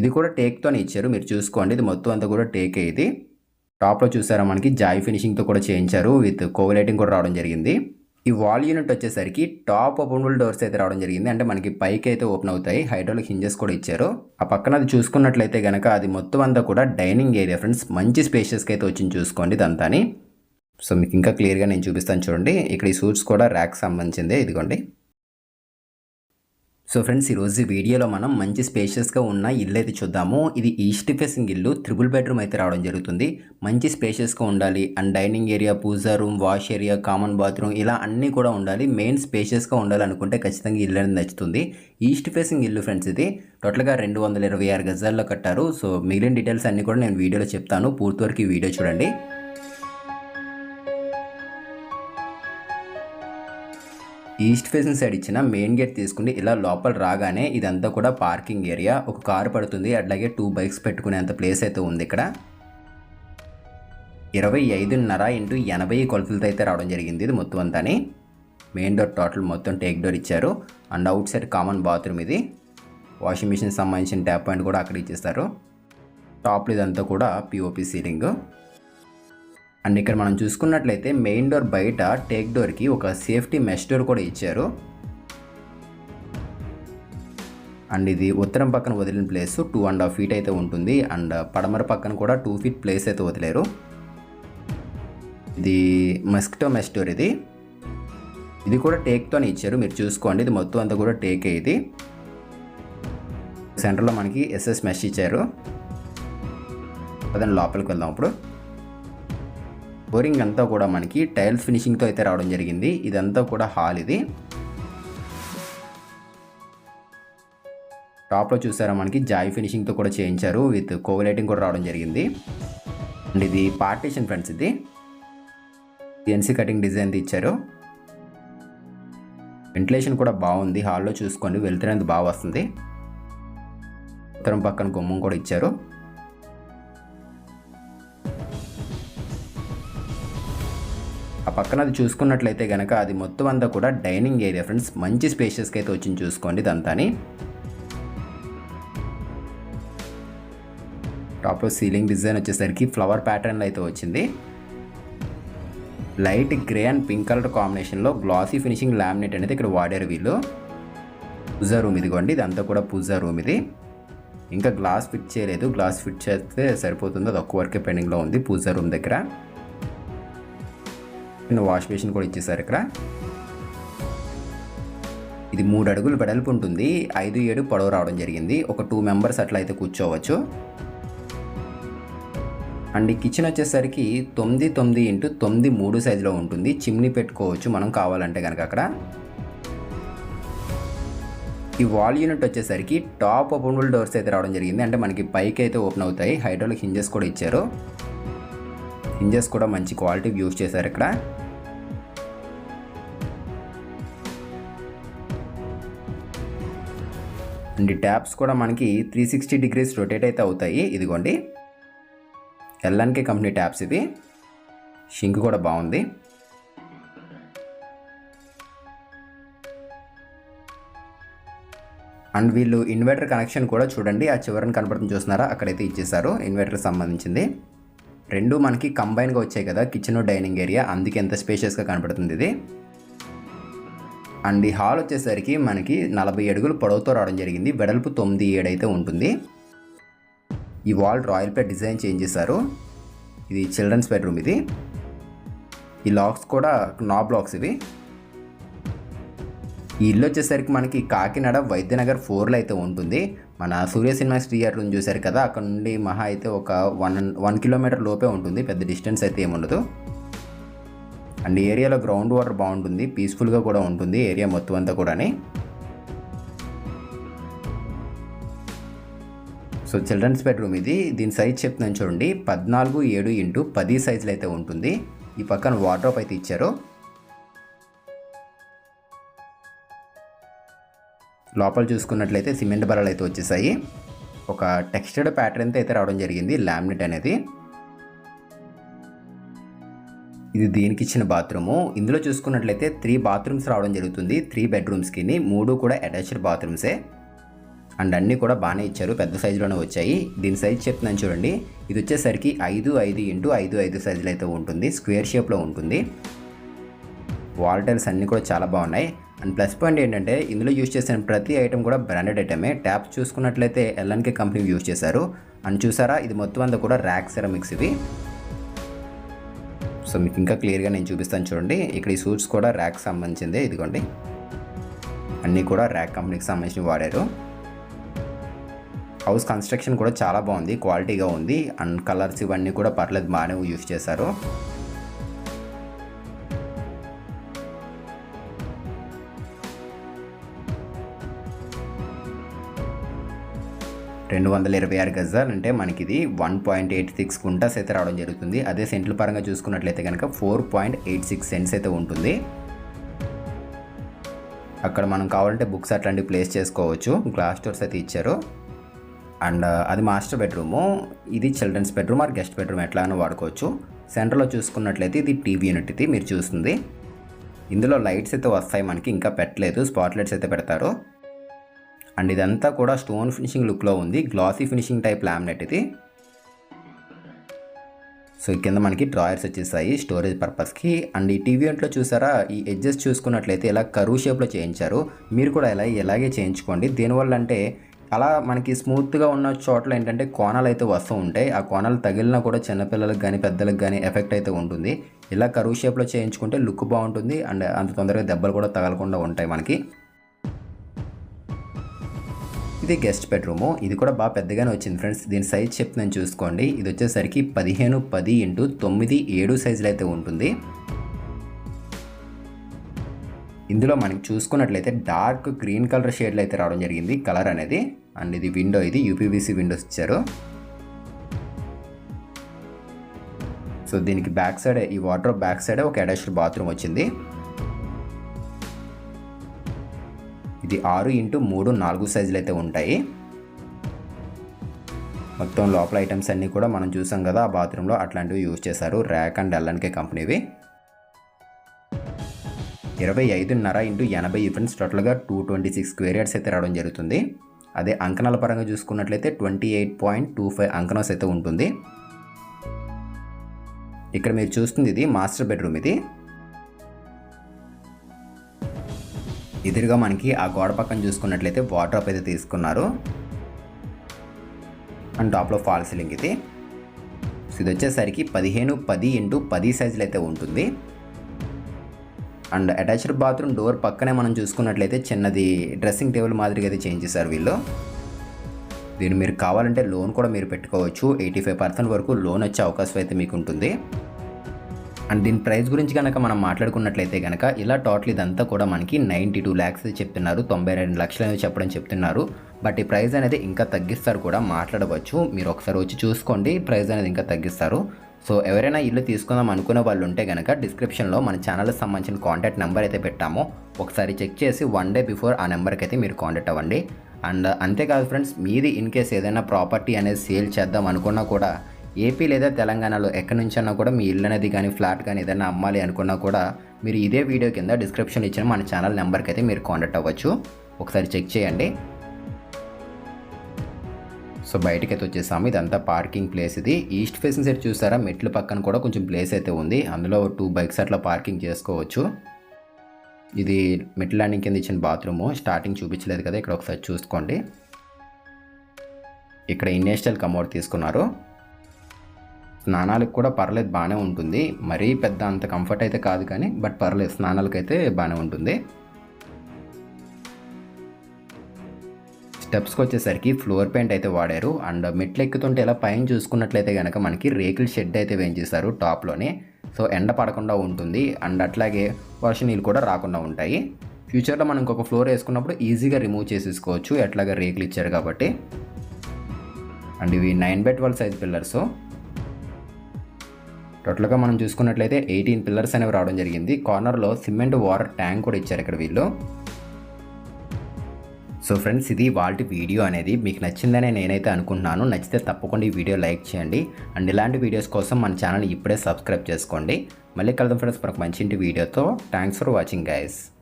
ఇది కూడా టేక్తోనే ఇచ్చారు. మీరు చూసుకోండి. ఇది మొత్తం అంతా కూడా టేకే ఇది. టాప్లో చూసారా మనకి జాయ్ ఫినిషింగ్తో కూడా చేయించారు. విత్ కోవలైటింగ్ కూడా రావడం జరిగింది. ఈ వాల్ యూనిట్ వచ్చేసరికి టాప్ ఓపెనబుల్ డోర్స్ అయితే రావడం జరిగింది. అంటే మనకి పైకి అయితే ఓపెన్ అవుతాయి. హైడ్రాలిక్ హింజెస్ కూడా ఇచ్చారు. ఆ పక్కన అది చూసుకున్నట్లయితే కనుక అది మొత్తం అంతా కూడా డైనింగ్ ఏరియా ఫ్రెండ్స్ మంచి స్పేషియస్కి అయితే వచ్చింది చూసుకోండి ఇదంతాని. సో మీకు ఇంకా క్లియర్గా నేను చూపిస్తాను చూడండి. ఇక్కడ ఈ సూట్స్ కూడా ర్యాక్ సంబంధించిందే. ఇదిగోండి. సో ఫ్రెండ్స్ ఈరోజు వీడియోలో మనం మంచి స్పేషియస్గా ఉన్న ఇల్లు అయితే చూద్దాము. ఇది ఈస్ట్ ఫేసింగ్ ఇల్లు. త్రిబుల్ బెడ్రూమ్ అయితే రావడం జరుగుతుంది. మంచి స్పేషియస్గా ఉండాలి. And dining area puja room wash area common bathroom ఇలా అన్నీ కూడా ఉండాలి. మెయిన్ స్పేషియస్గా ఉండాలనుకుంటే ఖచ్చితంగా ఇల్లు అనేది నచ్చుతుంది. ఈస్ట్ ఫేసింగ్ ఇల్లు ఫ్రెండ్స్ ఇది. టోటల్గా రెండు వందల ఇరవై ఆరు గజాల్లో కట్టారు. సో మిగిలిన డీటెయిల్స్ అన్నీ కూడా నేను వీడియోలో చెప్తాను. పూర్తి వరకు ఈ వీడియో చూడండి. ఈస్ట్ ఫేసింగ్ సైడ్ ఇచ్చిన మెయిన్ గేట్ తీసుకుని ఇలా లోపల రాగానే ఇదంతా కూడా పార్కింగ్ ఏరియా. ఒక కారు పడుతుంది అట్లాగే టూ బైక్స్ పెట్టుకునేంత ప్లేస్ అయితే ఉంది ఇక్కడ. ఇరవై ఐదున్నర ఇంటూ ఎనభై కొలతలతో అయితే రావడం జరిగింది ఇది మొత్తం అంతాని. మెయిన్ డోర్ టోటల్ మొత్తం టేక్ డోర్ ఇచ్చారు. And outside common bathroom ఇది. వాషింగ్ మిషన్ సంబంధించిన ట్యాప్ పాయింట్ కూడా అక్కడ ఇచ్చేస్తారు. టాప్లో ఇదంతా కూడా పిఓపి సీలింగ్ అండ్ ఇక్కడ మనం చూసుకున్నట్లయితే మెయిన్ డోర్ బయట టేక్ డోర్కి ఒక సేఫ్టీ మెష్ డోర్ కూడా ఇచ్చారు. అండ్ ఇది ఉత్తరం పక్కన వదిలిన place two and half feet అయితే ఉంటుంది. అండ్ పడమర పక్కన కూడా టూ ఫీట్ ప్లేస్ అయితే వదిలేరు. ఇది మస్కిటో మెష్ డోర్ ఇది. ఇది కూడా టేక్తోనే ఇచ్చారు. మీరు చూసుకోండి. ఇది మొత్తం అంతా కూడా టేకే ఇది. సెంటర్లో మనకి ఎస్ఎస్ మెష్ ఇచ్చారు. అదే లోపలికి వెళ్దాం ఇప్పుడు. బోరింగ్ అంతా కూడా మనకి టైల్స్ ఫినిషింగ్తో అయితే రావడం జరిగింది. ఇదంతా కూడా హాల్ ఇది. టాప్లో చూసారా మనకి జాయ్ ఫినిషింగ్తో కూడా చేయించారు. విత్ కోవలైటింగ్ కూడా రావడం జరిగింది. అండ్ ఇది పార్టీషన్ ఫ్రెండ్స్ ఇది. ఎన్సీ కటింగ్ డిజైన్ ఇచ్చారు వెంటిలేషన్ కూడా బాగుంది. హాల్లో చూసుకోండి. వెళ్తున్నది బాగా వస్తుంది. ఉత్తరం పక్కన గుమ్మం కూడా ఇచ్చారు. పక్కన అది చూసుకున్నట్లయితే కనుక అది మొత్తం అంతా కూడా డైనింగ్ ఏరియా ఫ్రెండ్స్. మంచి స్పేషియస్కి అయితే వచ్చింది చూసుకోండి ఇదంతాని. టాప్లో సీలింగ్ డిజైన్ వచ్చేసరికి ఫ్లవర్ ప్యాటర్న్ అయితే వచ్చింది. Light grey and pink colour కాంబినేషన్లో గ్లాసీ ఫినిషింగ్ లామినేట్ అనేది ఇక్కడ వాడారు వీళ్ళు. పూజా రూమ్ ఇదిగోండి ఇదంతా కూడా పూజా రూమ్ ఇది. ఇంకా గ్లాస్ ఫిట్ చేయలేదు. గ్లాస్ ఫిట్ చేస్తే సరిపోతుంది. అది ఒక్క వరకే పెండింగ్లో ఉంది పూజా రూమ్ దగ్గర. చిన్న వాష్ బేసిన్ కూడా ఇచ్చేసారు ఇక్కడ. ఇది మూడు అడుగులు వెడల్పు ఉంటుంది. ఐదు ఏడు పొడవు రావడం జరిగింది. ఒక టూ మెంబర్స్ అట్లా అయితే కూర్చోవచ్చు. అండ్ ఈ కిచెన్ వచ్చేసరికి తొమ్మిది తొమ్మిది ఇంటూ తొమ్మిది మూడు సైజులో ఉంటుంది. చిమ్నీ పెట్టుకోవచ్చు మనం కావాలంటే కనుక అక్కడ. ఈ వాల్ యూనిట్ వచ్చేసరికి టాప్ ఓపెనబుల్ డోర్స్ అయితే రావడం జరిగింది. అంటే మనకి పైకి అయితే ఓపెన్ అవుతాయి. హైడ్రాలిక్ హింజెస్ కూడా ఇచ్చారు. హింజెస్ కూడా మంచి క్వాలిటీ యూస్ చేశారు ఇక్కడ. అండ్ ట్యాప్స్ కూడా మనకి త్రీ సిక్స్టీ డిగ్రీస్ రొటేట్ అయితే అవుతాయి. ఇదిగోండి. ఎల్ఎన్కే కంపెనీ ట్యాప్స్ ఇవి. షింక్ కూడా బాగుంది. అండ్ వీళ్ళు ఇన్వర్టర్ కనెక్షన్ కూడా చూడండి. ఆ చివరన కనపడుతుంది చూస్తున్నారా? అక్కడైతే ఇచ్చేసారు ఇన్వర్టర్కి సంబంధించింది. రెండు మనకి కంబైన్గా వచ్చాయి కదా కిచెన్ డైనింగ్ ఏరియా అందుకే ఎంత స్పేషియస్గా కనపడుతుంది ఇది. అండ్ ఈ హాల్ వచ్చేసరికి మనకి నలభై అడుగులు పొడవుతో రావడం జరిగింది. వెడల్పు తొమ్మిది ఏడైతే ఉంటుంది. ఈ వాల్ రాయల్ పేట్ డిజైన్ చేంజ్ చేశారు. ఇది చిల్డ్రన్స్ బెడ్రూమ్ ఇది. ఈ లాక్స్ కూడా నాబ్ లాక్స్ ఇవి. ఈ ఇల్లు వచ్చేసరికి మనకి కాకినాడ వైద్యనగర్ ఫోర్లో అయితే ఉంటుంది. మన సూర్య సినిమా థియేటర్ నుంచి చూశారు కదా అక్కడ నుండి మహా అయితే ఒక వన్ వన్ కిలోమీటర్ లోపే ఉంటుంది. పెద్ద డిస్టెన్స్ అయితే ఏముండదు అండ్ ఏరియాలో గ్రౌండ్ వాటర్ బాగుంటుంది. పీస్ఫుల్గా కూడా ఉంటుంది ఏరియా మొత్తం అంతా కూడాని. సో చిల్డ్రన్స్ బెడ్రూమ్ ఇది. దీని సైజ్ చెప్తున్నాను చూడండి. పద్నాలుగు ఏడు ఇంటూ పది సైజులు అయితే ఉంటుంది. ఈ పక్కన వార్డ్రోప్ అయితే ఇచ్చారు. లోపల చూసుకున్నట్లయితే సిమెంట్ బరాలు అయితే వచ్చేసాయి. ఒక టెక్స్చర్డ్ ప్యాటర్న్తో అయితే రావడం జరిగింది లామినేట్ అనేది. ఇది దీనికి ఇచ్చిన బాత్రూము. ఇందులో చూసుకున్నట్లయితే త్రీ బాత్రూమ్స్ రావడం జరుగుతుంది. త్రీ బెడ్రూమ్స్కి మూడు కూడా అటాచ్డ్ బాత్రూమ్సే. అండ్ అన్నీ కూడా బాగానే ఇచ్చారు. పెద్ద సైజులోనే వచ్చాయి. దీని సైజ్ చెప్తున్నాను చూడండి. ఇది వచ్చేసరికి ఐదు ఐదు ఇంటూ ఐదు ఐదు సైజులు అయితే ఉంటుంది. స్క్వేర్ షేప్లో ఉంటుంది. వాల్ టైల్స్ అన్నీ కూడా చాలా బాగున్నాయి. అండ్ ప్లస్ పాయింట్ ఏంటంటే ఇందులో యూజ్ చేసిన ప్రతి ఐటమ్ కూడా బ్రాండెడ్ ఐటమే. ట్యాప్ చూసుకున్నట్లయితే ఎల్ఎన్కే కంపెనీ యూజ్ చేశారు. అండ్ చూసారా ఇది మొత్తం అంతా కూడా ర్యాక్ సెరమిక్స్ ఇవి. సో మీకు ఇంకా క్లియర్గా నేను చూపిస్తాను చూడండి. ఇక్కడ ఈ సూట్స్ కూడా ర్యాక్ సంబంధించిందే ఇదిగోండి. అన్నీ కూడా ర్యాక్ కంపెనీకి సంబంధించిన వాడారు. హౌస్ కన్స్ట్రక్షన్ కూడా చాలా బాగుంది క్వాలిటీగా ఉంది. అండ్ కలర్స్ ఇవన్నీ కూడా పర్లేదు బాగానే యూజ్ చేశారు. రెండు వందల ఇరవై ఆరు గజాలు అంటే మనకి ఇది one point eight six guntas అయితే రావడం జరుగుతుంది. అదే సెంట్ల పరంగా చూసుకున్నట్లయితే కనుక four point eight six cents అయితే ఉంటుంది. అక్కడ మనం కావాలంటే బుక్స్ అట్లాంటివి ప్లేస్ చేసుకోవచ్చు. గ్లాస్ డోర్స్ అయితే ఇచ్చారు. అండ్ అది మాస్టర్ బెడ్రూము. ఇది children's bedroom or guest bedroom ఎట్లానో వాడుకోవచ్చు. సెంటర్లో చూసుకున్నట్లయితే ఇది టీవీ యూనిట్ ఇది మీరు చూస్తుంది. ఇందులో లైట్స్ అయితే వస్తాయి మనకి ఇంకా పెట్టలేదు. స్పాట్ లైట్స్ అయితే పెడతారు. అండ్ ఇదంతా కూడా స్టోన్ ఫినిషింగ్ లుక్లో ఉంది. గ్లాసీ ఫినిషింగ్ టైప్ లామినేట్ ఇది. సో కింద మనకి డ్రాయర్స్ వచ్చేసాయి స్టోరేజ్ పర్పస్కి. అండ్ ఈ టీవీ ఇంట్లో చూసారా? ఈ ఎడ్జెస్ చూసుకున్నట్లయితే ఇలా కరువు షేప్లో చేయించారు. మీరు కూడా ఇలా ఇలాగే చేయించుకోండి. దీనివల్ల అంటే అలా మనకి స్మూత్గా ఉన్న చోట్ల ఏంటంటే కోణాలు అయితే వస్తూ ఉంటాయి. ఆ కోణాలు తగిలినా కూడా చిన్నపిల్లలకు కానీ పెద్దలకు కానీ ఎఫెక్ట్ అయితే ఉంటుంది. ఇలా కరువు షేప్లో చేయించుకుంటే లుక్ బాగుంటుంది. అండ్ అంత తొందరగా దెబ్బలు కూడా తగలకుండా ఉంటాయి మనకి. ఇది గెస్ట్ బెడ్రూము. ఇది కూడా బాగా పెద్దగానే వచ్చింది ఫ్రెండ్స్. దీని సైజ్ చెప్తున్నాను చూసుకోండి. ఇది వచ్చేసరికి పదిహేను పది ఇంటూ తొమ్మిది ఏడు సైజులు అయితే ఉంటుంది. ఇందులో మనకి చూసుకున్నట్లయితే డార్క్ గ్రీన్ కలర్ షేడ్లో అయితే రావడం జరిగింది కలర్ అనేది. అండ్ ఇది విండో ఇది యూపీబీసీ విండోస్ ఇచ్చారు. సో దీనికి బ్యాక్ సైడ్ ఈ వాటర్ బ్యాక్ సైడ్ ఒక అటాచ్డ్ బాత్రూమ్ వచ్చింది. ఇది ఆరు ఇంటూ మూడు నాలుగు సైజులు అయితే ఉంటాయి. మొత్తం లోపల ఐటమ్స్ అన్నీ కూడా మనం చూసాం కదా ఆ బాత్రూంలో అట్లాంటివి యూజ్ చేశారు ర్యాక్ అండ్ ఎల్ఎన్కే కంపెనీవి. ఇరవై ఐదున్నర ఇంటూ ఎనభై ఫ్రెండ్స్ టోటల్గా టూ ట్వంటీ సిక్స్ క్వేరియర్స్ అయితే రావడం జరుగుతుంది. అదే అంకణాల పరంగా చూసుకున్నట్లయితే twenty eight point two five అంకణస్ అయితే ఉంటుంది. ఇక్కడ మీరు చూస్తుంది ఇది మాస్టర్ బెడ్రూమ్ ఇది. ఎదురుగా మనకి ఆ గోడ పక్కన చూసుకున్నట్లయితే వాటర్ అయితే తీసుకున్నారు. అండ్ టాప్లో ఫాల్ సీలింగ్ ఇది సో ఇది వచ్చేసరికి పదిహేను పది ఇంటూ పది సైజులు అయితే ఉంటుంది. అండ్ అటాచ్డ్ బాత్రూమ్ డోర్ పక్కనే మనం చూసుకున్నట్లయితే చిన్నది డ్రెస్సింగ్ టేబుల్ మాదిరిగా అయితే చేంజ్ చేశారు వీళ్ళు. దీన్ని మీరు కావాలంటే లోన్ కూడా మీరు పెట్టుకోవచ్చు. ఎయిటీ ఫైవ్ పర్సెంట్ వరకు లోన్ వచ్చే అవకాశం అయితే మీకు ఉంటుంది. అండ్ దీని ప్రైస్ గురించి కనుక మనం మాట్లాడుకున్నట్లయితే కనుక ఇలా టోటల్ ఇదంతా కూడా మనకి నైంటీ టూ ల్యాక్స్ చెప్తున్నారు. తొంభై రెండు లక్షలు అనేది చెప్పడం చెప్తున్నారు. బట్ ఈ ప్రైస్ అనేది ఇంకా తగ్గిస్తారు కూడా మాట్లాడవచ్చు. మీరు ఒకసారి వచ్చి చూసుకోండి. ప్రైస్ అనేది ఇంకా తగ్గిస్తారు. సో ఎవరైనా ఇల్లు తీసుకుందాం అనుకునే వాళ్ళు ఉంటే కనుక డిస్క్రిప్షన్లో మన ఛానల్కి సంబంధించిన కాంటాక్ట్ నెంబర్ అయితే పెట్టాము. ఒకసారి చెక్ చేసి వన్ డే బిఫోర్ ఆ నెంబర్కి అయితే మీరు కాంటాక్ట్ అవ్వండి. అండ్ అంతేకాదు ఫ్రెండ్స్ మీది ఇన్ కేస్ ఏదైనా ప్రాపర్టీ అనేది సేల్ చేద్దాం అనుకున్నా కూడా ఏపీ లేదా తెలంగాణలో ఎక్కడి నుంచన్నా కూడా మీ ఇల్లు అనేది కానీ ఫ్లాట్ కానీ ఏదైనా అమ్మాలి అనుకున్నా కూడా మీరు ఇదే వీడియో కింద డిస్క్రిప్షన్ ఇచ్చిన మన ఛానల్ నెంబర్కి అయితే మీరు కాంటాక్ట్ అవ్వచ్చు. ఒకసారి చెక్ చేయండి. సో బయటకి అయితే వచ్చేసాము. ఇదంతా పార్కింగ్ ప్లేస్ ఇది. ఈస్ట్ ఫేసింగ్ సైడ్ చూసారా? మెట్ల పక్కన కూడా కొంచెం ప్లేస్ అయితే ఉంది. అందులో టూ బైక్స్ అట్లా పార్కింగ్ చేసుకోవచ్చు. ఇది మెట్ల ల్యాండింగ్ కింద ఇచ్చిన బాత్రూము. స్టార్టింగ్ చూపించలేదు కదా? ఇక్కడ ఒకసారి చూసుకోండి. ఇక్కడ ఇన్నేషనల్ కమోడ్ తీసుకున్నారు. స్నానాలకు కూడా పర్లేదు బాగానే ఉంటుంది. మరీ పెద్ద అంత కంఫర్ట్ అయితే కాదు కానీ బట్ పర్లేదు స్నానాలకు అయితే బాగానే ఉంటుంది స్టెప్స్కి వచ్చేసరికి ఫ్లోర్ పెయింట్ అయితే వాడారు. అండ్ మెట్లు ఎక్కుతుంటే ఇలా పైన చూసుకున్నట్లయితే కనుక మనకి రేకుల షెడ్ అయితే వేయించేస్తారు టాప్లోనే సో ఎండ పడకుండా ఉంటుంది. అండ్ అట్లాగే వర్ష నీళ్ళు కూడా రాకుండా ఉంటాయి. ఫ్యూచర్లో మనం ఇంకొక ఫ్లోర్ వేసుకున్నప్పుడు ఈజీగా రిమూవ్ చేసేసుకోవచ్చు. ఎట్లాగా రేకులు ఇచ్చారు కాబట్టి. అండ్ ఇవి nine by twelve size pillars టోటల్గా మనం చూసుకున్నట్లయితే ఎయిటీన్ పిల్లర్స్ అనేవి రావడం జరిగింది. కార్నర్లో సిమెంట్ వాటర్ ట్యాంక్ కూడా ఇచ్చారు ఇక్కడ వీళ్ళు. సో ఫ్రెండ్స్ ఇది వాళ్ళ వీడియో అనేది. మీకు నచ్చిందనే నేనైతే అనుకుంటున్నాను. నచ్చితే తప్పకుండా ఈ వీడియో లైక్ చేయండి. అండ్ ఇలాంటి వీడియోస్ కోసం మన ఛానల్ ఇప్పుడే సబ్స్క్రైబ్ చేసుకోండి. మళ్ళీ కలుద్దాం ఫ్రెండ్స్ మనకు మంచి వీడియోతో. Thanks for watching guys